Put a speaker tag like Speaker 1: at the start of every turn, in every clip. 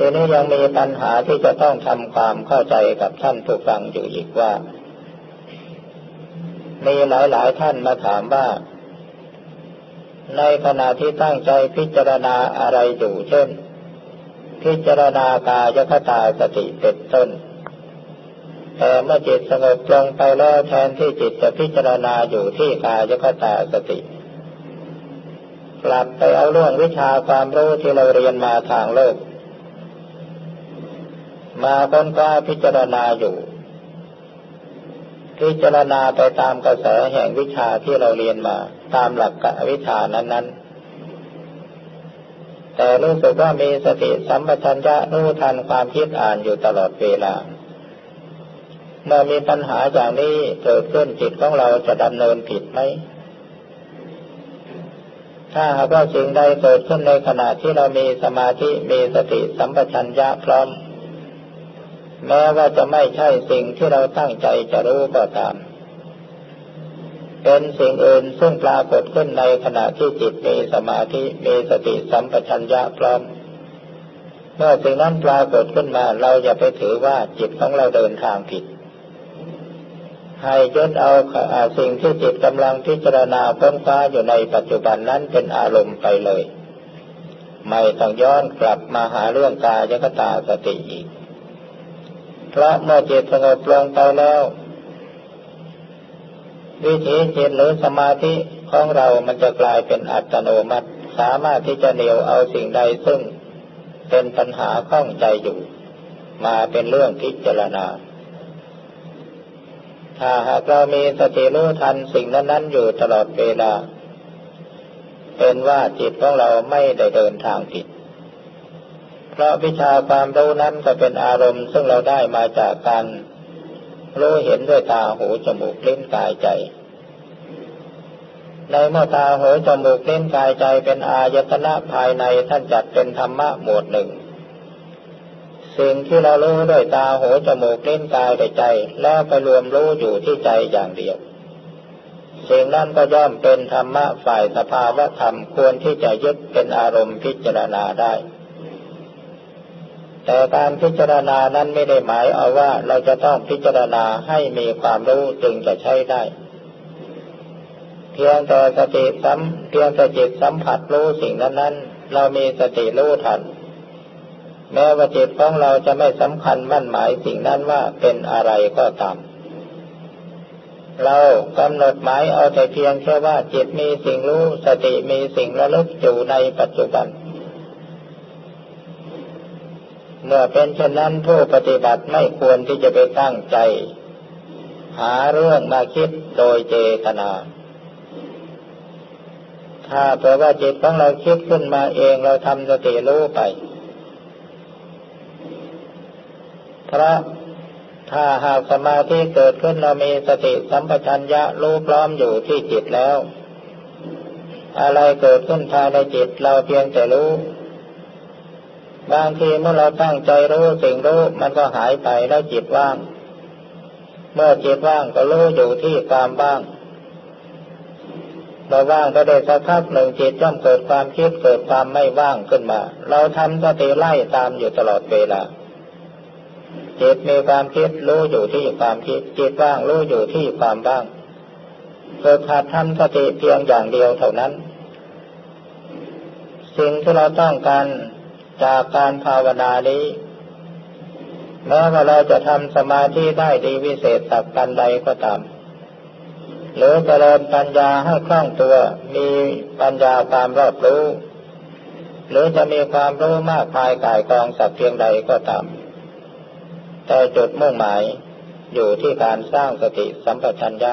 Speaker 1: ทีนี้ยังมีปัญหาที่จะต้องทำความเข้าใจกับท่านผู้ฟังอยู่อีกว่า มีหลายๆท่านมาถามว่า ในขณะที่ตั้งใจพิจารณาอะไรอยู่เช่น พิจารณากายคตาสติเป็นต้น แต่เมื่อจิตสงบลงไปแล้วแทนที่จิตจะพิจารณาอยู่ที่กายคตาสติกลับไปเอาเรื่องวิชาความรู้ที่เราเรียนมาทางโลก มาค้นคว้าพิจารณาอยู่ พิจารณาไปตามกระแสแห่งวิชาที่เราเรียนมา ตามหลักวิชานั้น ๆ แต่รู้สึกว่ามีสติสัมปชัญญะรู้ทันความคิดอ่านอยู่ตลอดเวลา เมื่อมีปัญหาอย่างนี้เกิดขึ้นจิตของเราจะดำเนินผิดไหมถ้าหากว่าสิ่งใดเกิดขึ้นในขณะที่เรามีสมาธิมีสติสัมปชัญญะพร้อม แม้ว่าจะไม่ใช่สิ่งที่เราตั้งใจจะรู้ก็ตาม เป็นสิ่งอื่นซึ่งปรากฏขึ้นในขณะที่จิตมีสมาธิมีสติสัมปชัญญะพร้อม เมื่อสิ่งนั้นปรากฏขึ้นมาเราอย่าไปถือว่าจิตของเราเดินทางผิด ให้ยึดเอาสิ่งที่จิตกำลังพิจารณาค้นคว้าอยู่ในปัจจุบันนั้นเป็นอารมณ์ไปเลย ไม่ต้องย้อนกลับมาหาเรื่องกายกตาสติอีก เพระเมื่อจิตสงบลงไปแล้ว วิถีจิตหรือสมาธิของเรามันจะกลายเป็นอัตโนมัติ สามารถที่จะเหนียวเอาสิ่งใดซึ่งเป็นปัญหาข้องใจอยู่ มาเป็นเรื่องพิจารณา ถ้าหากเรามีสติรู้ทันสิ่งนั้นๆอยู่ตลอดเวลา เป็นว่าจิตของเราไม่ได้เดินทางผิด เพราะวิชาความรู้นั้นก็เป็นอารมณ์ ซึ่งเราได้มาจากการรู้เห็นด้วยตาหูจมูกลิ้นกายใจ ในเมื่อตาหูจมูกลิ้นกายใจเป็นอายตนะภายในท่านจัดเป็นธรรมะหมวดหนึ่ง สิ่งที่เรารู้ด้วยตาหูจมูกลิ้นกายใจ แล้วไปรวมรู้อยู่ที่ใจอย่างเดียว สิ่งนั้นก็ย่อมเป็นธรรมะฝ่ายสภาวะธรรมควรที่จะยึดเป็นอารมณ์พิจารณาได้ แต่การพิจารณานั้นไม่ได้หมายเอาว่าเราจะต้องพิจารณาให้มีความรู้จึงจะใช้ได้ เพียงแต่สติสัมเพียงแต่จิตสัมผัสรู้สิ่งนั้นนั้นเรามีสติรู้ทัน แม้ว่าจิตของเราจะไม่สำคัญมั่นหมายสิ่งนั้นว่าเป็นอะไรก็ตามเรากำหนดหมายเอาแต่เพียงแค่ว่าจิตมีสิ่งรู้สติมีสิ่งระลึกอยู่ในปัจจุบัน เมื่อเป็นเช่นนั้นผู้ปฏิบัติไม่ควรที่จะไปตั้งใจ หาเรื่องมาคิดโดยเจตนา ถ้าเผื่อว่าจิตของเราคิดขึ้นมาเองเราทำสติรู้ไป เพราะถ้าหากสมาธิเกิดขึ้นเรามีสติสัมปชัญญะรู้พร้อมอยู่ที่จิตแล้ว อะไรเกิดขึ้นภายในจิตเราเพียงแต่รู้ บางทีเมื่อเราตั้งใจรู้สิ่งรู้มันก็หายไปแล้วจิตว่าง เมื่อจิตว่างก็รู้อยู่ที่ความว่างเราว่างก็ได้สักพักหนึ่งจิตย่อมเกิดความคิดเกิดความไม่ว่างขึ้นมา เราทำสติไล่ตามอยู่ตลอดเวลาจิตมีความคิดรู้อยู่ที่ความคิดจิตว่างรู้อยู่ที่ความว่างเกิดขาดทำสติเพียงอย่างเดียวเท่านั้น สิ่งที่เราต้องการ จากการภาวนานี้แม้ว่าเราจะทำสมาธิได้ดีวิเศษสักกันใดก็ตามหรือเจริญปัญญาให้คล่องตัวมีปัญญาความรอบรู้ หรือจะมีความรู้มากภายกายกองสักเพียงใดก็ตาม แต่จุดมุ่งหมายอยู่ที่การสร้างสติสัมปชัญญะ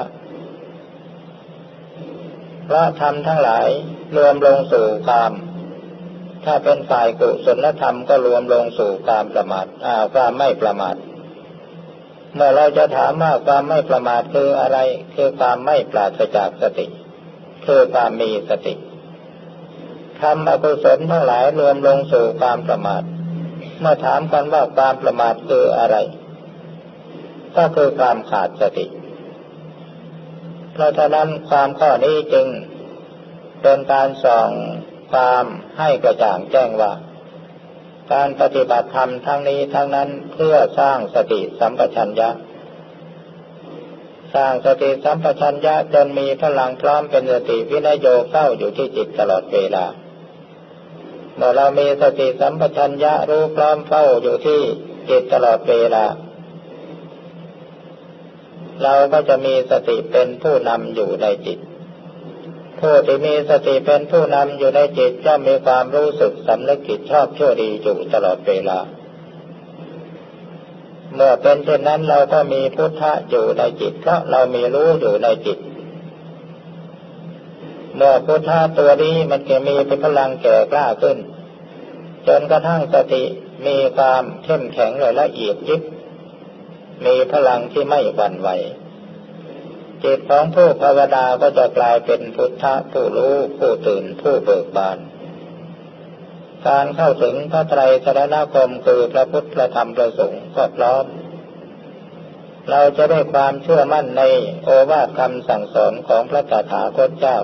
Speaker 1: พระธรรมทั้งหลายรวมลงสู่ความ ถ้าเป็นฝ่ายกุศลธรรมก็รวมลงสู่ความประมาทความไม่ประมาท เมื่อเราจะถามว่าความไม่ประมาทคืออะไร คือความไม่ปราศจากสติ คือความมีสติทำอกุศลทั้งหลายรวมลงสู่ความประมาท เมื่อถามกันว่าความประมาทคืออะไร ก็คือความขาดสติ เพราะฉะนั้นความข้อนี้จึงเป็นการส่อง ความให้กระจ่างแจ้งว่า การปฏิบัติธรรมทั้งนี้ทั้งนั้นเพื่อสร้างสติสัมปชัญญะ สร้างสติสัมปชัญญะจนมีพลังพร้อมเป็นสติวินโยเฝ้าอยู่ที่จิตตลอดเวลาเมื่อเรามีสติสัมปชัญญะรู้พร้อมเฝ้าอยู่ที่จิตตลอดเวลา เราก็จะมีสติเป็นผู้นำอยู่ในจิต ผู้ที่มีสติเป็นผู้นำอยู่ในจิตจะมีความรู้สึกสำนึกผิดชอบชั่วดีอยู่ตลอดเวลา เมื่อเป็นเช่นนั้นเราก็มีพุทธะอยู่ในจิตเพราะเรามีรู้อยู่ในจิต เมื่อพุทธะตัวนี้มันจะมีเป็นพลังแก่กล้าขึ้น จนกระทั่งสติมีความเข้มแข็งและละเอียดยิบมีพลังที่ไม่หวั่นไหว จิตของผู้ภาวนาก็จะกลายเป็นพุทธะผู้รู้ ผู้ตื่นผู้เบิกบาน การเข้าถึงพระไตรสรณคมคือพระพุทธธรรมพระสงฆ์ก็พร้อม เราจะได้ความเชื่อมั่นในโอวาทคำสั่งสอนของพระตถาคตเจ้า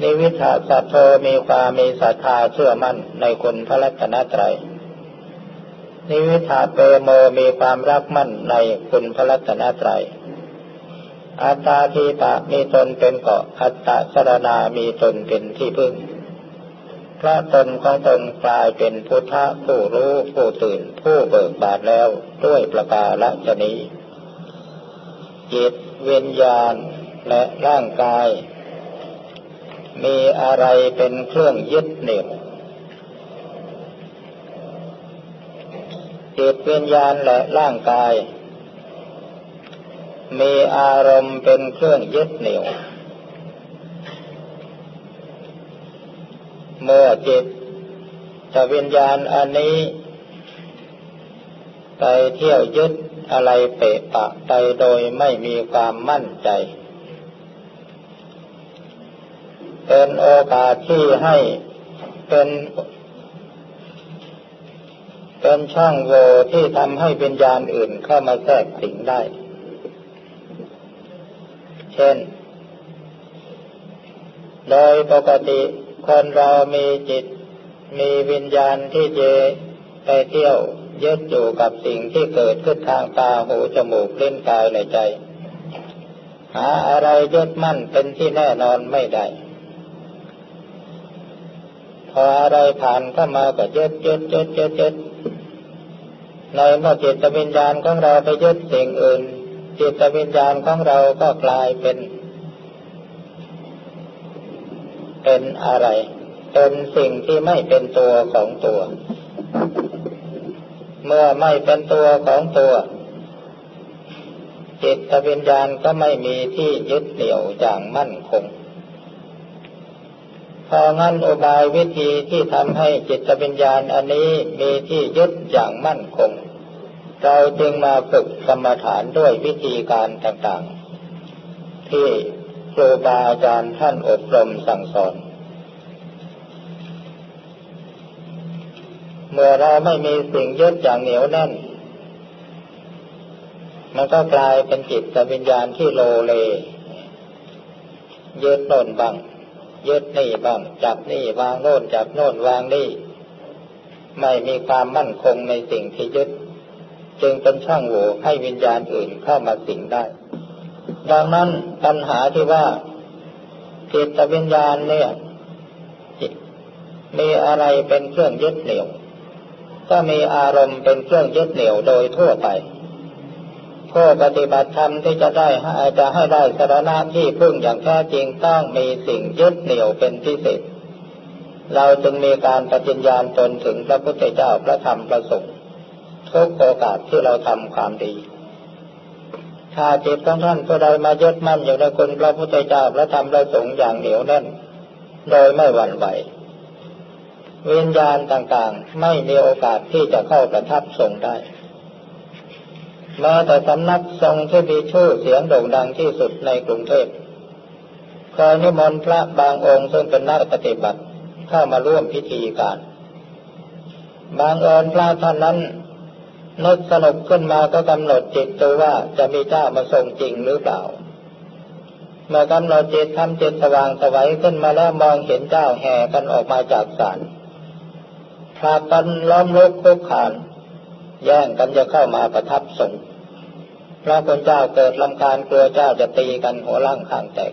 Speaker 1: นิวิทาสัตโธมีความมีศรัทธาเชื่อมั่นในคุณพระรัตนตรัยนิวิทาเปโมมีความรักมั่นในคุณพระรัตนตรัย อัตตาทีตะมีตนเป็นเกาะ อัตตาสรณามีตนเป็นที่พึ่ง พระตนของตนกลายเป็นพุทธะผู้รู้ผู้ตื่นผู้เบิกบานแล้วด้วยประกาศชนี้จิตเวียนญาณและร่างกาย มีอะไรเป็นเครื่องยึดเหนี่ยวจิตเวิญญาณและร่างกาย มีอารมณ์เป็นเครื่องยึดเหนี่ยว เมื่อจิตจะวิญญาณอันนี้ ไปเที่ยวยึดอะไรเปะปะไปโดยไม่มีความมั่นใจ เป็นโอกาสที่ให้เป็น เป็นช่องโหว่ที่ทำให้วิญญาณอื่นเข้ามาแทรกสิงได้ เช่น โดยปกติคนเรามีจิต มีวิญญาณที่เจไปเที่ยวยึดอยู่กับสิ่งที่เกิดขึ้นทางตาหูจมูกเล่นกายในใจ หาอะไรยึดมั่นเป็นที่แน่นอนไม่ได้พออะไรผ่านเข้ามาก็ยึดยึดยึดยึดยึดในเมื่อจิตวิญญาณของเราไปยึดสิ่งอื่น จิตวิญญาณของเราก็กลายเป็น เป็นอะไร เป็นสิ่งที่ไม่เป็นตัวของตัว เมื่อไม่เป็นตัวของตัว จิตวิญญาณก็ไม่มีที่ยึดเหนี่ยวอย่างมั่นคงพองั้นอุบายวิธีที่ทำให้จิตวิญญาณอันนี้มีที่ยึดอย่างมั่นคง เราจึงมาฝึกกรรมฐานด้วยวิธีการต่างๆ ที่ครูบาอาจารย์ท่านอบรมสั่งสอน เมื่อเราไม่มีสิ่งยึดอย่างเหนียวแน่น มันก็กลายเป็นจิตวิญญาณที่โลเลยึดโน่นบ้างยึดนี่บ้างจับนี่วางโน่นจับโน่นวางนี่ ไม่มีความมั่นคงในสิ่งที่ยึด จึงเป็นช่องโหว่ให้วิญญาณอื่นเข้ามาสิงได้ ดังนั้นปัญหาที่ว่าจิตวิญญาณเนี่ยมีอะไรเป็นเครื่องยึดเหนี่ยว ก็มีอารมณ์เป็นเครื่องยึดเหนี่ยวโดยทั่วไปผู้ปฏิบัติธรรมที่จะได้จะให้ได้สารณะที่พึ่งอย่างแท้จริงต้องมีสิ่งยึดเหนี่ยวเป็นพิเศษ เราจึงมีการปฏิญญาณตนถึงพระพุทธเจ้าพระธรรมพระสงฆ์ ทุกโอกาสที่เราทำความดี ถ้าจิตของท่านผู้ใดมายึดมั่นอยู่ในคุณพระพุทธเจ้าพระธรรมพระสงฆ์อย่างเหนียวแน่น โดยไม่หวั่นไหววิญญาณต่างๆ ไม่มีโอกาสที่จะเข้าประทับทรงได้แม้แต่สำนักทรงที่มีชื่อเสียงโด่งดังที่สุดในกรุงเทพเคยนิมนต์พระบางองค์ซึ่งเป็นนักปฏิบัติเข้ามาร่วมพิธีการ บางเอิญพระท่านนั้น นึกสนุกขึ้นมาก็กำหนดจิตตัวว่าจะมีเจ้ามาทรงจริงหรือเปล่า เมื่อกำหนดจิตทำจิตสว่างสวัยขึ้นมาแล้วมองเห็นเจ้าแห่กันออกมาจากศาลพากันล้อมลุกคุกขาน แย่งกันจะเข้ามาประทับทรงพระคุณเจ้าเกิดลำคาญกลัวเจ้าจะตีกันหัวล่างข้างแตก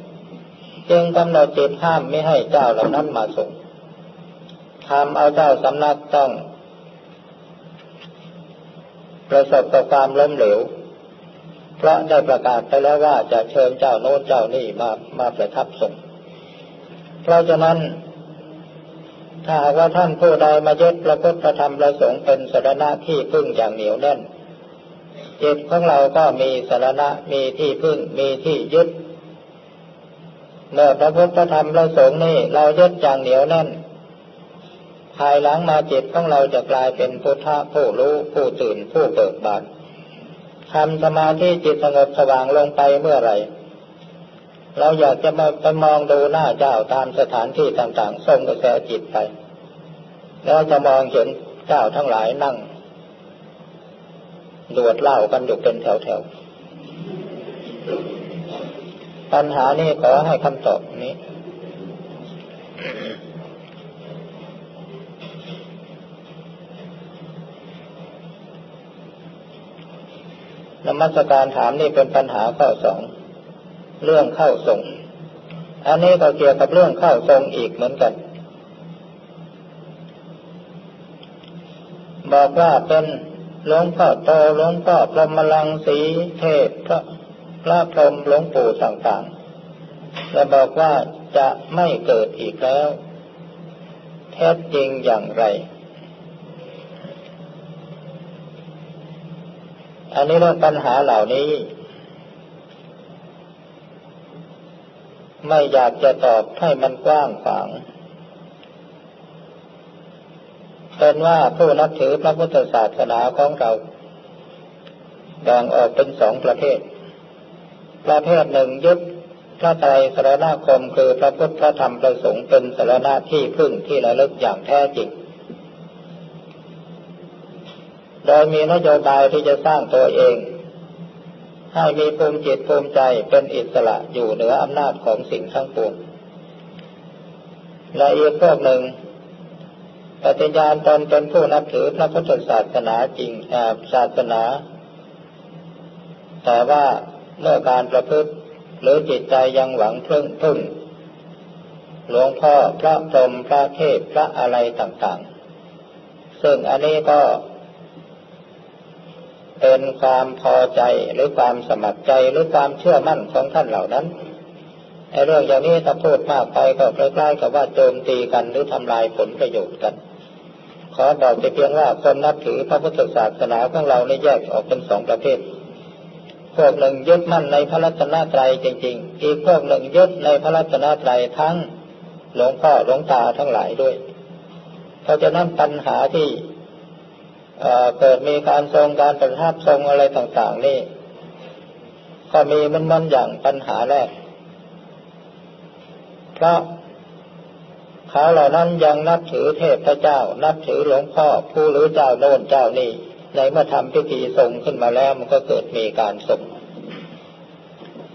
Speaker 1: จึงกำหนดจิตห้ามไม่ให้เจ้าเหล่านั้นมาส่งทำเอาเจ้าสำนักต้อง ประสบกับความล้มเหลว เพราะได้ประกาศไปแล้วว่าจะเชิญเจ้าโน้นเจ้านี่มามาประทับทรงเพราะฉะนั้นถ้าว่าท่านผู้ใดมายึดพระพุทธธรรมประสงค์เป็นสารณะที่พึ่งอย่างเหนียวแน่นจิตของเราก็มีสารณะมีที่พึ่งมีที่ยึดเมื่อพระพุทธธรรมประสงค์นี่เรายึดอย่างเหนียวแน่น ภายหลังมาจิตของเราจะกลายเป็นพุทธะผู้รู้ผู้ตื่นผู้เบิกบานทำสมาธิจิตสงบสว่างลงไปเมื่อไหร่เราอยากจะมาไปมองดูหน้าเจ้าตามสถานที่ต่างๆส่งกระแสจิตไป แล้วจะมองเห็นเจ้าทั้งหลายนั่งดวดเล่ากันอยู่เป็นแถวๆ ปัญหานี้ขอให้คำตอบนี้ นมัสการถามนี่เป็นปัญหาข้อสองเรื่องเข้าทรง อันนี้ก็เกี่ยวกับเรื่องเข้าทรงอีกเหมือนกัน บอกว่าเป็นหลวงพ่อโตหลวงพ่อพรหมลังสีเทพพระพระพรหมหลวงปู่ต่างๆและบอกว่าจะไม่เกิดอีกแล้ว แท้จริงอย่างไร อันนี้เรื่องปัญหาเหล่านี้ ไม่อยากจะตอบให้มันกว้างขวางเป็นว่าผู้นับถือพระพุทธศาสนาของเราแบ่งออกเป็นสองประเภท ประเภทหนึ่งยึดพระไตรสรณคมคือพระพุทธธรรมประสงค์เป็นสรณะที่พึ่งที่ระลึกอย่างแท้จริง โดยมีนโยบายที่จะสร้างตัวเอง ให้มีภูมิจิตภูมิใจเป็นอิสระอยู่เหนืออำนาจของสิ่งทั้งปวงและอีกพวกหนึ่งปฏิญาณตนเป็นผู้นับถือพระพุทธศาสนาจริงศาสนา แต่ว่าเมื่อการประพฤติหรือจิตใจยังหวังพึ่งพึ่งหลวงพ่อพระพรหมพระเทพพระอะไรต่างๆ ซึ่งอันนี้ก็ เป็นความพอใจหรือความสมัครใจหรือความเชื่อมั่นของท่านเหล่านั้นไอ้เรื่องอย่างนี้ถ้าพูดมากไปก็คล้ๆกับว่าโจมตีกันหรือทำลายผลประโยชน์กัน ขอบอกแต่เพียงว่าคนนับถือพระพุทธศาสนาของเราในแยกออกเป็นสองประเภท พวกหนึ่งยึดมั่นในพระรัตนตรัยจริง ๆ อีกพวกหนึ่งยึดในพระรัตนตรัยทั้งหลวงพ่อหลวงตาทั้งหลายด้วย เพราะฉะนั้นปัญหาที่ เกิดมีการทรงการประทับทรงอะไรต่าง ๆ นี่ ก็มีมันมันอย่างปัญหาแรก เพราะเขาเหล่านั้นยังนับถือเทพเจ้า นับถือหลวงพ่อผู้หรือเจ้าโน่นเจ้านี่ ในเมื่อทำพิธีทรงขึ้นมาแล้วมันก็เกิดมีการทรง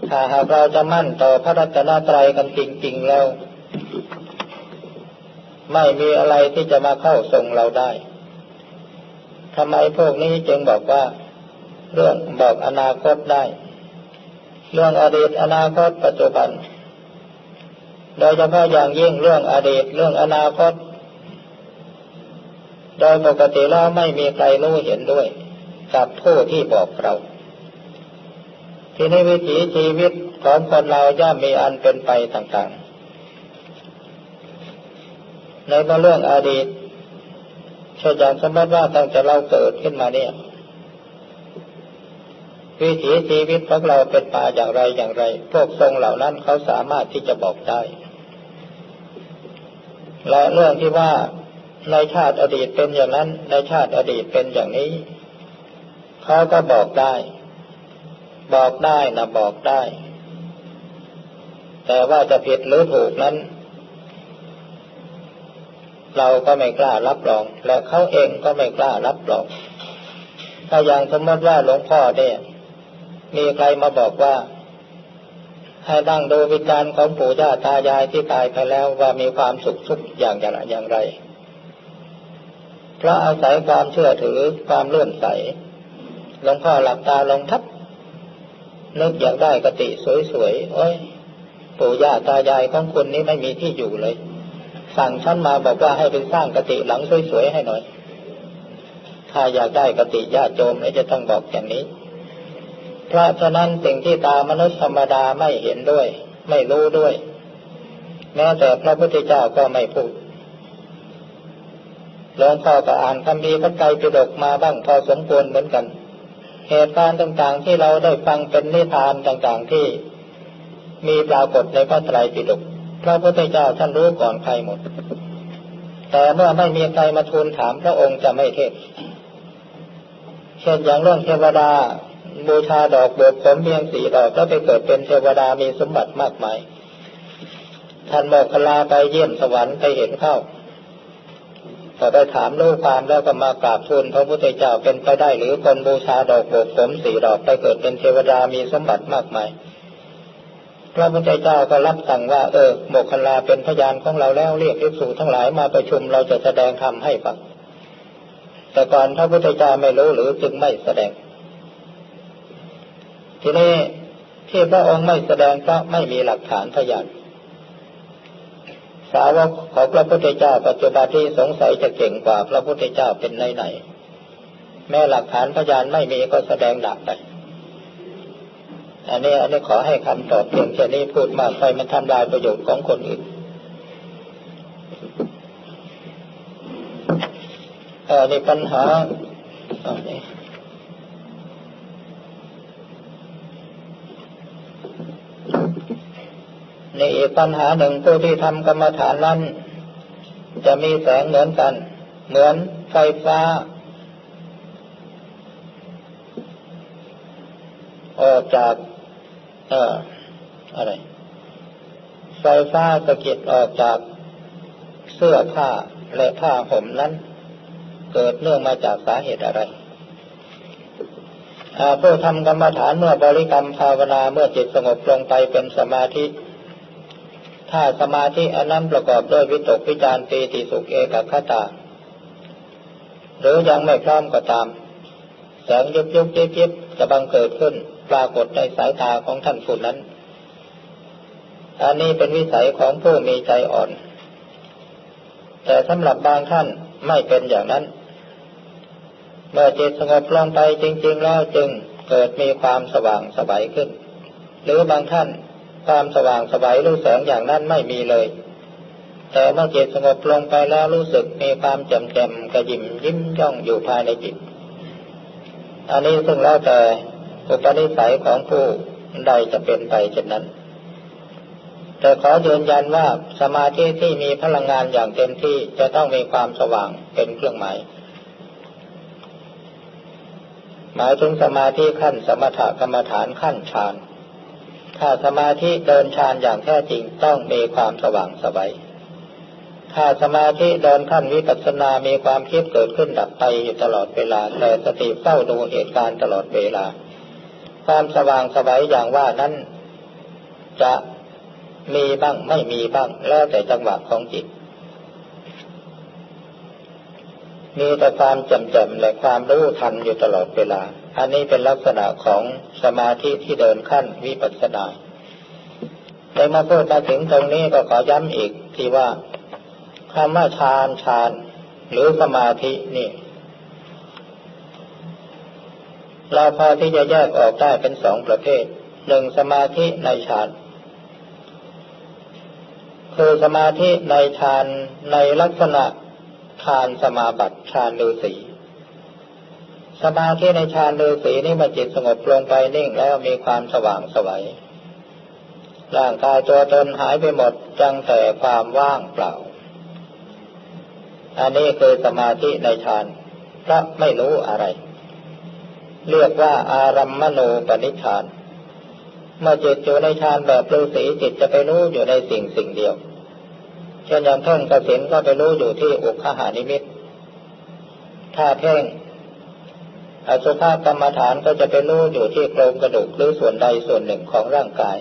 Speaker 1: ถ้าหากเราจะมั่นต่อพระรัตนตรัยกันจริง ๆ แล้ว ไม่มีอะไรที่จะมาเข้าทรงเราได้ ทำไมพวกนี้จึงบอกว่า เรื่องบอกอนาคตได้ เรื่องอดีตอนาคตปัจจุบัน โดยเฉพาะอย่างยิ่งเรื่องอดีตเรื่องอนาคต โดยปกติแล้วไม่มีใครรู้เห็นด้วย กับผู้ที่บอกเราทีนี้วิถีชีวิตของคนเราย่อมมีอันเป็นไปต่างๆ ในเรื่องอดีต เช่นอย่างสมมติว่าตั้งแต่เราเกิดขึ้นมาเนี่ย วิถีชีวิตของเราเป็นมาอย่างไรอย่างไร พวกทรงเหล่านั้นเขาสามารถที่จะบอกได้ และเรื่องที่ว่าในชาติอดีตเป็นอย่างนั้น ในชาติอดีตเป็นอย่างนี้ เขาก็บอกได้ บอกได้นะบอกได้ แต่ว่าจะผิดหรือถูกนั้น เราก็ไม่กล้ารับรอง และเขาเองก็ไม่กล้ารับรอง ถ้าอย่างสมมติว่าหลวงพ่อเนี่ยมีใครมาบอกว่า ให้ดังดูวิญญาณของปู่ย่าตายายที่ตายไปแล้วว่ามีความสุขทุกอย่างอย่างไร เพราะอาศัยความเชื่อถือความเลื่อมใสหลวงพ่อหลับตาลงทับนึกอยากได้กติสวยๆโอ้ยปู่ย่าตายายของคุณนี้ไม่มีที่อยู่เลย สั่งฉันมาบอกว่าให้ไปสร้างกติหลังสวยๆให้หน่อย ถ้าอยากได้กติญาติโยมเนี่ยจะต้องบอกอย่างนี้ เพราะฉะนั้นสิ่งที่ตามนุษย์ธรรมดาไม่เห็นด้วย ไม่รู้ด้วย แม้แต่พระพุทธเจ้าก็ไม่พูดหลวงพ่อก็อ่านคำพีพระไตรปิฎกมาบ้างพอสมควรเหมือนกัน เหตุการณ์ต่างๆที่เราได้ฟังเป็นนิทานต่างๆที่มีปรากฏในพระไตรปิฎก พระพุทธเจ้าท่านรู้ก่อนใครหมด แต่เมื่อไม่มีใครมาทูลถามพระองค์จะไม่เทศ เช่นอย่างเรื่องเทวดาบูชาดอกเบิกผมเพียงสีดอกแล้วไปเกิดเป็นเทวดามีสมบัติมากมาย ท่านโมกขลาไปเยี่ยมสวรรค์ไปเห็นเข้าพอไปถามรู้ความแล้วก็มากราบทูลพระพุทธเจ้าเป็นไปได้หรือคนบูชาดอกโบกผมสีดอกไปเกิดเป็นเทวดามีสมบัติมากมาย พระพุทธเจ้าก็รับสั่งว่าเออโมกขลาเป็นพยานของเราแล้วเรียกภิกษุทั้งหลายมาประชุมเราจะแสดงธรรมให้ฟังแต่ก่อนพระพุทธเจ้าไม่รู้หรือจึงไม่แสดง ทีนี้ที่พระองค์ไม่แสดงเพราะไม่มีหลักฐานพยานสาวกของพระพุทธเจ้าปัจจุบันที่สงสัยจะเก่งกว่าพระพุทธเจ้าเป็นไหนไหนแม้หลักฐานพยานไม่มีก็แสดงดับไป อันนี้อันนี้ขอให้คำตอบเพียงแค่นี้พูดมากไปมันทำลายประโยชน์ของคนอื่นเออนี่ปัญหาอันนี้ในอีกปัญหาหนึ่งผู้ที่ทำกรรมฐานนั้น จะมีแสงเหมือนกัน เหมือนไฟฟ้าออกจาก เอ่อะไร ไฟฟ้าสะเก็ดออกจากเสื้อผ้าและผ้าห่มนั้น เกิดเนื่องมาจากสาเหตุอะไรผู้ทำกรรมฐานเมื่อบริกรรมภาวนาเมื่อจิตสงบลงไปเป็นสมาธิ ถ้าสมาธิอันนั้นประกอบด้วยวิตกวิจารปีติสุขเอกคตาหรือยังไม่พร้อมก็ตามแสงยุบยุบเยิบยิบจะบังเกิดขึ้น ปรากฏในสายตาของท่านผู้นั้น อันนี้เป็นวิสัยของผู้มีใจอ่อน แต่สำหรับบางท่านไม่เป็นอย่างนั้น เมื่อจิตสงบลงไปจริง ๆ แล้วจึงเกิดมีความสว่างสบายขึ้น หรือบางท่านความสว่างสบายรู้แสงอย่างนั้นไม่มีเลย แต่เมื่อจิตสงบลงไปแล้วรู้สึกมีความแจ่มแจ่มกระยิมยิ้มย่องอยู่ภายในจิต อันนี้ซึ่งแล้วแต่ อุปนิสัยของผู้ใดจะเป็นไปเช่นนั้น แต่ขอยืนยันว่าสมาธิที่มีพลังงานอย่างเต็มที่จะต้องมีความสว่างเป็นเครื่องหมายหมายถึงสมาธิขั้นสมถกรรมฐานขั้นฌาน ถ้าสมาธิเดินฌานอย่างแท้จริงต้องมีความสว่างสบายถ้าสมาธิเดินขั้นวิปัสสนา มีความคิดเกิดขึ้นดับไปอยู่ตลอดเวลา แต่สติเฝ้าดูเหตุการณ์ตลอดเวลา ความสว่างสบายอย่างว่านั้น จะมีบ้างไม่มีบ้าง แล้วแต่จังหวะของจิต มีแต่ความจำจำและความรู้ทันอยู่ตลอดเวลา อันนี้เป็นลักษณะของสมาธิที่เดินขั้นวิปัสสนาแต่มาพูดมาถึงตรงนี้ก็ขอย้ำอีกที่ว่าคำว่าฌานฌาน หรือสมาธินี่ เราพอที่จะแยกออกได้เป็นสองประเภทหนึ่งสมาธิในฌานคือสมาธิในฌานในลักษณะฌานสมาบัติฌานฤาษีสมาธิในฌานฤาษีนี่มาจิตสงบลงไปนิ่งแล้วมีความสว่างสวัยร่างกายตัวตนหายไปหมดจังแต่ความว่างเปล่า อันนี้คือสมาธิในฌานพระไม่รู้อะไร เรียกว่าอารัมมณูปนิชาน เมื่อจิตอยู่ในฌานแบบฤาษีจิตจะไปรู้อยู่ในสิ่งสิ่งเดียว เช่นอย่างเพ่งกสินก็ไปรู้อยู่ที่อุคหานิมิต ถ้าเพ่งอสุภกรรมฐานก็จะไปรู้อยู่ที่โครงกระดูกหรือส่วนใดส่วนหนึ่งของร่างกาย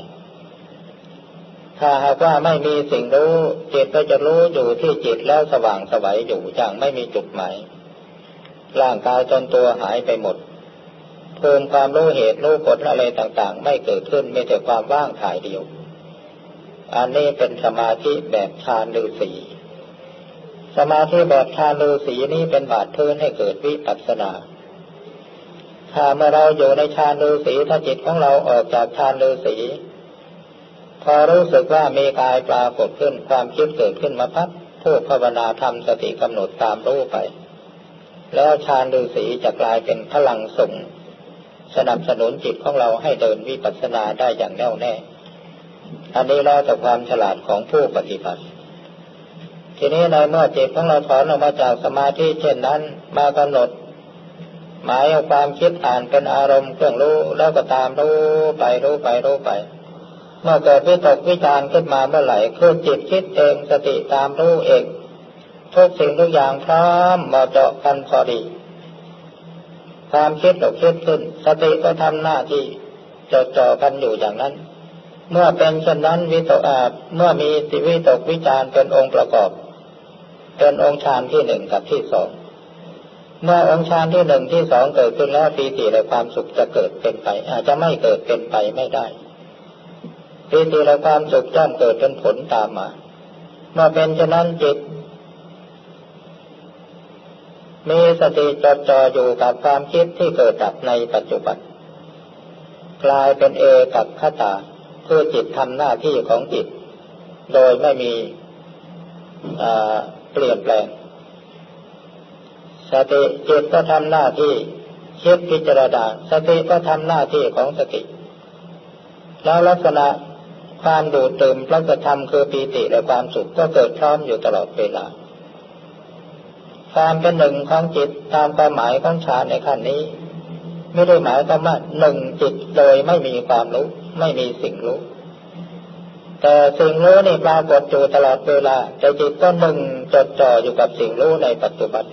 Speaker 1: ถ้าหากว่าไม่มีสิ่งรู้จิตก็จะรู้อยู่ที่จิตแล้วสว่างสวัยอยู่อย่างไม่มีจุดหมาย ร่างกายจนตัวหายไปหมด ภูมิความรู้เหตุรู้ผลอะไรต่างๆ ไม่เกิดขึ้นมีแต่ความว่างถ่ายเดียว อันนี้เป็นสมาธิแบบฌานฤาษีสมาธิแบบฌานฤาษีนี้เป็นบาดพื้นให้เกิดวิปัสสนาถ้าเมื่อเราอยู่ในฌานฤาษีถ้าจิตของเราออกจากฌานฤาษีพอรู้สึกว่ามีกายปรากฏขึ้นความคิดเกิดขึ้นมาพัดผู้ภาวนาทำสติกำหนดตามรู้ไป แล้วฌานฤาษีจะกลายเป็นพลังส่ง สนับสนุนจิตของเราให้เดินวิปัสสนาได้อย่างแน่วแน่ อันนี้แล้วแต่ความฉลาดของผู้ปฏิบัติ ทีนี้ในเมื่อจิตของเราถอนออกมาจากสมาธิเช่นนั้นมากำหนด หมายเอาความคิดอ่านเป็นอารมณ์เครื่องรู้แล้วก็ตามรู้ไปรู้ไปรู้ไปเมื่อเกิดวิตกวิจารขึ้นมาเมื่อไหร่คือจิตคิดเองสติตามรู้เองทุกสิ่งทุกอย่างพร้อมมาเจาะกันพอดี ความคิดตกคิดขึ้น สติก็ทำหน้าที่จดจ่อกันอยู่อย่างนั้น เมื่อเป็นเช่นนั้นวิตกอาเมื่อมีติวิตกวิจารเป็นองค์ประกอบ เป็นองค์ฌานที่หนึ่งกับที่สองเมื่อองค์ฌานที่หนึ่งที่สองเกิดขึ้นแล้วปีติและความสุขจะเกิดเป็นไป อาจจะไม่เกิดเป็นไปไม่ได้ปีติและความสุขย่อมเกิดเป็นผลตามมา เมื่อเป็นเช่นนั้นจิต มีสติจดจ่ออยู่กับความคิดที่เกิดดับในปัจจุบัน กลายเป็นเอกับขตาคือจิตทำหน้าที่ของจิต โดยไม่มีเปลี่ยนแปลง สติจิตก็ทำหน้าที่คิดพิจารณาสติก็ทำหน้าที่ของสติ แล้วลักษณะความดูดตื่มพระธรรมคือปีติและความสุขก็เกิดพร้อมอยู่ตลอดเวลา ความเป็นหนึ่งของจิตตามความหมายของฌานในขั้นนี้ ไม่ได้หมายความว่าหนึ่งจิตโดยไม่มีความรู้ ไม่มีสิ่งรู้ แต่สิ่งรู้นี่ปรากฏอยู่ตลอดเวลาแต่จิตก็หนึ่งจดจ่ออยู่กับสิ่งรู้ในปัจจุบัน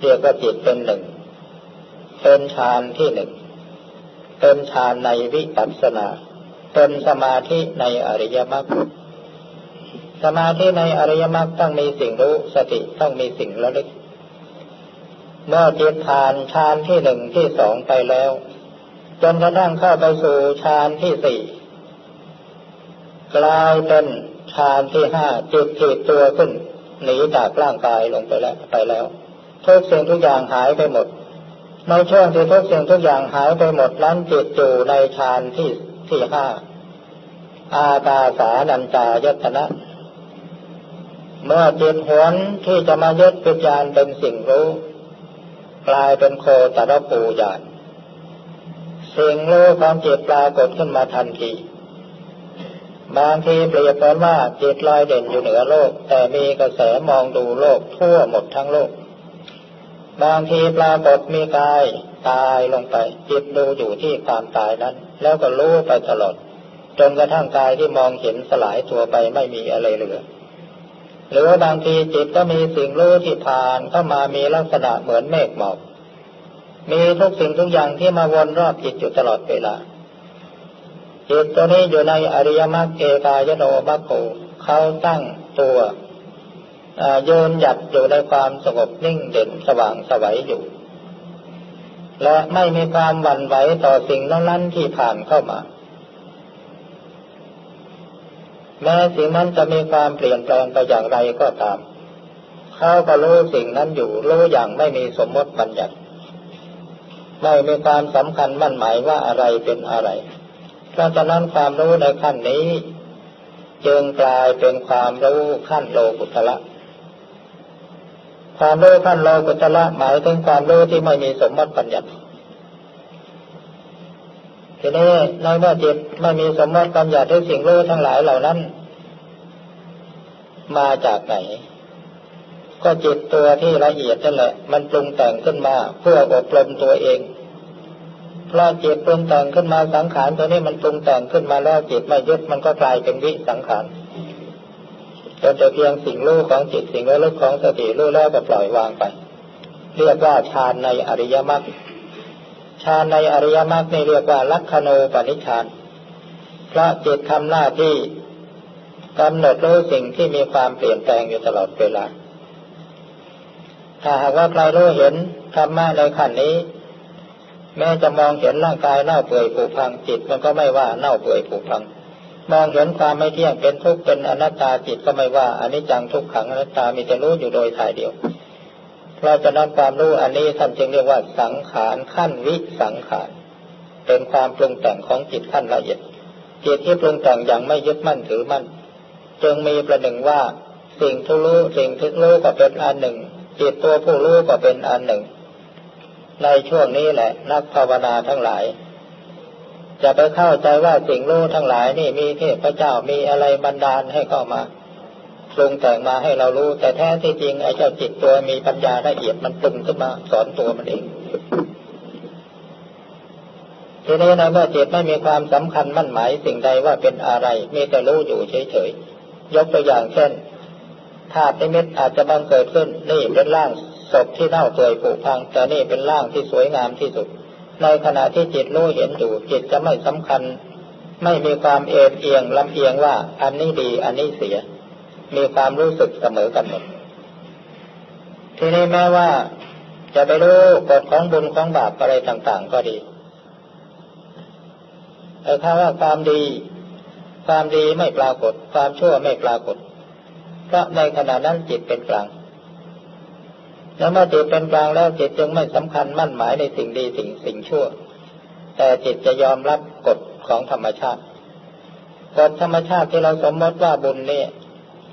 Speaker 1: เรียกว่าจิตเป็นหนึ่งเป็นฌานที่หนึ่งเป็นฌานในวิปัสสนาเป็นสมาธิในอริยมรรคสมาธิในอริยมรรคต้องมีสิ่งรู้สติต้องมีสิ่งระลึก เมื่อจิตผ่านฌานที่หนึ่งที่สองไปแล้ว จนกระทั่งเข้าไปสู่ฌานที่สี่กลายเป็นฌานที่ห้าจิตถีบตัวขึ้นหนีจากร่างกายลงไปแล้วไปแล้วทุกสิ่งทุกอย่างหายไปหมดในช่วงที่ทุกสิ่งทุกอย่างหายไปหมดนั้นจิตอยู่ในฌานที่ที่ห้าอาตาสานัญจายตนะ เมื่อจิตหวนที่จะมายึดปิจารเป็นสิ่งรู้ กลายเป็นโคตรปูญาณสิ่งรู้ของจิตปรากฏขึ้นมาทันทีบางทีเปรียบเหมือนว่าจิตลอยเด่นอยู่เหนือโลก แต่มีกระแสมองดูโลกทั่วหมดทั้งโลก บางทีปรากฏมีกายตายลงไป จิตดูอยู่ที่ความตายนั้น แล้วก็รู้ไปตลอดจนกระทั่งกายที่มองเห็นสลายตัวไปไม่มีอะไรเหลือ หรือว่าบางทีจิตก็มีสิ่งรู้ที่ผ่านเข้ามามีลักษณะเหมือนเมฆหมอก มีทุกสิ่งทุกอย่างที่มาวนรอบจิตอยู่ตลอดเวลา จิตตัวนี้อยู่ในอริยมรรคเอกายโนมัคโคเขาตั้งตัวโยนหยัดอยู่ในความสงบนิ่งเด่นสว่างสวัยอยู่ และไม่มีความหวั่นไหวต่อสิ่งนั้นที่ผ่านเข้ามา แม้สิ่งนั้นจะมีความเปลี่ยนแปลงไปอย่างไรก็ตาม เขาก็รู้สิ่งนั้นอยู่รู้อย่างไม่มีสมมติบัญญัติ ไม่มีความสำคัญมั่นหมายว่าอะไรเป็นอะไร เพราะฉะนั้นความรู้ในขั้นนี้ จึงกลายเป็นความรู้ขั้นโลกุตละความรู้ขั้นโลกุตละหมายถึงความรู้ที่ไม่มีสมมติบัญญัติ ทีนี้ในเมื่อจิตไม่มีสมมติบัญญัติด้วยสิ่งรู้ทั้งหลายเหล่านั้น มาจากไหน ก็จิตตัวที่ละเอียดนั่นแหละ มันปรุงแต่งขึ้นมา เพื่ออบรมตัวเองเพราะจิตปรุงแต่งขึ้นมาสังขารตัวนี้มันปรุงแต่งขึ้นมาแล้วจิตไม่ยึดมันก็กลายเป็นวิสังขารจนแต่เพียงสิ่งรู้ของจิตสิ่งระลึกของสติรู้แล้วก็ปล่อยวางไป เรียกว่าฌานในอริยมรรค ฌานในอริยมรรคนี่เรียกว่าลักขณูปนิชฌานพระจิตทำหน้าที่กำหนดรู้สิ่งที่มีความเปลี่ยนแปลงอยู่ตลอดเวลา ถ้าหากว่าใครรู้เห็นธรรมะในขั้นนี้ แม้จะมองเห็นร่างกายเน่าเปื่อยผุพังจิต มันก็ไม่ว่าเน่าเปื่อยผุพัง มองเห็นความไม่เที่ยงเป็นทุกข์เป็นอนัตตาจิตก็ไม่ว่าอนนี้จังทุกขังอนัตตามีแต่รู้อยู่โดยถ่ายเดียว เพราะฉะนั้นความรู้อันนี้ท่านจึงเรียกว่าสังขารขั้นวิสังขาร เป็นความปรุงแต่งของจิตขั้นละเอียดจิตที่ปรุงแต่งอย่างไม่ยึดมั่นถือมั่นจึงมีประหนึ่งว่าสิ่งที่รู้สิ่งที่รู้ก็เป็นอันหนึ่ง จิตตัวผู้รู้ก็เป็นอันหนึ่ง ในช่วงนี้แหละ นักภาวนาทั้งหลาย จะไปเข้าใจว่าสิ่งรู้ทั้งหลายนี่มีเทพเจ้ามีอะไรบันดาลให้เข้ามา ปรุงแต่งมาให้เรารู้ แต่แท้ที่จริงไอ้เจ้าจิตตัวมีปัญญาละเอียดมันปรุงขึ้นมาสอนตัวมันเองทีนี้นะเมื่อจิตไม่มีความสำคัญมั่นหมายสิ่งใดว่าเป็นอะไร มีแต่รู้อยู่เฉยๆยกตัวอย่างเช่นธาตุนิมิตอาจจะบังเกิดขึ้น นี่เป็นร่างศพที่เน่าเปื่อยผุพัง แต่นี่เป็นร่างที่สวยงามที่สุด ในขณะที่จิตรู้เห็นอยู่จิตจะไม่สำคัญ ไม่มีความเอ็นเอียงลำเอียงว่าอันนี้ดีอันนี้เสีย มีความรู้สึกเสมอกันหมดทีนี้แม้ว่า จะไปรู้กฎของบุญของบาปอะไรต่าง ๆ ก็ดีแต่ถ้าว่าความดี ความดีไม่ปรากฏ ความชั่วไม่ปรากฏเพราะในขณะนั้นจิตเป็นกลางแล้วเมื่อจิตเป็นกลางแล้วจิตจึงไม่สำคัญมั่นหมายในสิ่งดีสิ่งสิ่งชั่ว แต่จิตจะยอมรับกฎของธรรมชาติกฎธรรมชาติที่เราสมมติว่าบุญนี่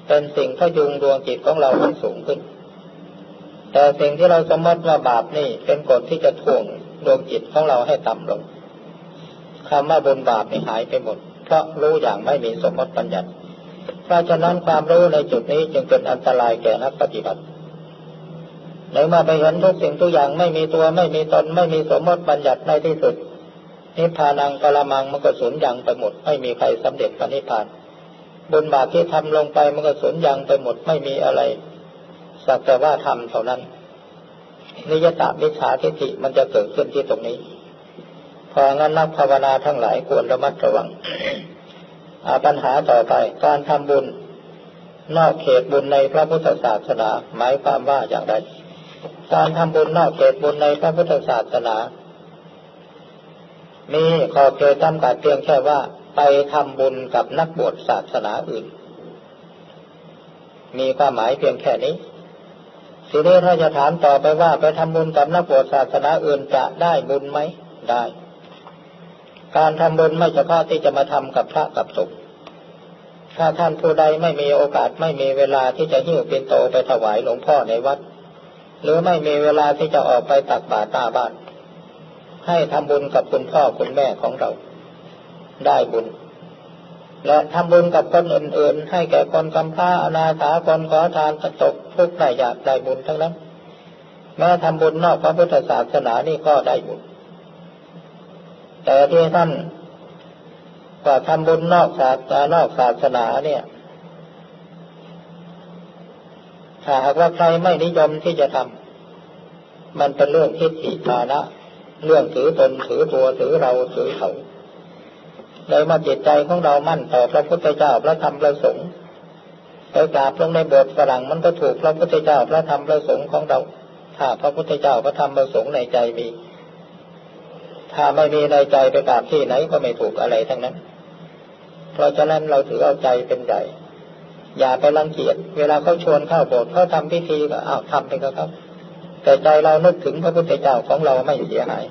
Speaker 1: เป็นสิ่งพยุงดวงจิตของเราให้สูงขึ้น แต่สิ่งที่เราสมมติว่าบาปนี่เป็นกฎที่จะถ่วงดวงจิตของเราให้ต่ำลงคำว่าบุญบาปนี่หายไปหมด เพราะรู้อย่างไม่มีสมมติปัญญาเพราะฉะนั้นความรู้ในจุดนี้จึงเป็นอันตรายแก่นักปฏิบัติในมาไปเห็นทุกสิ่งทุกอย่างไม่มีตัวไม่มีตนไม่มีสมมติบัญญัติในที่สุดนิพพานังกละมังมันก็สูญยังไปหมด ไม่มีใครสำเร็จพระนิพพาน บุญบาปที่ทำลงไปมันก็สูญยังไปหมดไม่มีอะไร สักแต่ว่าทำเท่านั้น นิยตามิจฉาทิฏฐิมันจะเกิดขึ้นที่ตรงนี้ พองั้นนักภาวนาทั้งหลายควรระมัดระวังปัญหาต่อไปการทำบุญ นอกเขตบุญในพระพุทธศาสนา หมายความว่าอย่างไรการทำบุญนอกเขตบุญในพระพุทธศาสนา มีขอบเขตจำกัดเพียงแค่ว่า ไปทำบุญกับนักบวชศาสนาอื่น มีความหมายเพียงแค่นี้ทีนี้ถ้าจะถามต่อไปว่าไปทำบุญกับนักบวชศาสนาอื่นจะได้บุญไหมได้ การทำบุญไม่เฉพาะที่จะมาทำกับพระกับสงฆ์ถ้าท่านผู้ใดไม่มีโอกาสไม่มีเวลาที่จะหิ้วปินโตไปถวายหลวงพ่อในวัด หรือไม่มีเวลาที่จะออกไปตักบาตรตาบ้าน ให้ทำบุญกับคุณพ่อคุณแม่ของเรา ได้บุญ และทำบุญกับคนอื่น ๆ ให้แก่คนกำพร้าอนาถาคนขอทานตะตกทุกข์ได้อยากได้บุญทั้งนั้นแม้ทำบุญนอกพระพุทธศาสนานี่ก็ได้บุญ แต่ที่ท่านกว่าทำบุญนอกศาสนานอกศาสนาเนี่ยถ้าหากว่าใครไม่นิยมที่จะทำมันเป็นเรื่องทิฏฐิฐานะ เรื่องถือตนถือตัวถือเราถือเขา เลยมาจิตใจของเรามั่นต่อพระพุทธเจ้าพระธรรมพระสงฆ์ไปกราบลงในโบสถ์ฝรั่งมันก็ถูกพระพุทธเจ้าพระธรรมพระสงฆ์ของเรา ถ้าพระพุทธเจ้าพระธรรมพระสงฆ์ในใจมี ถ้าไม่มีในใจไปกราบที่ไหนก็ไม่ถูกอะไรทั้งนั้น เพราะฉะนั้นเราถือเอาใจเป็นใหญ่อย่าไปรังเกียจเวลาเขาชวนเข้าโบสถ์เขาทำพิธีก็อ้าวทำไปก็ครับ แต่ใจเรานึกถึงพระพุทธเจ้าของเราไม่เสียหาย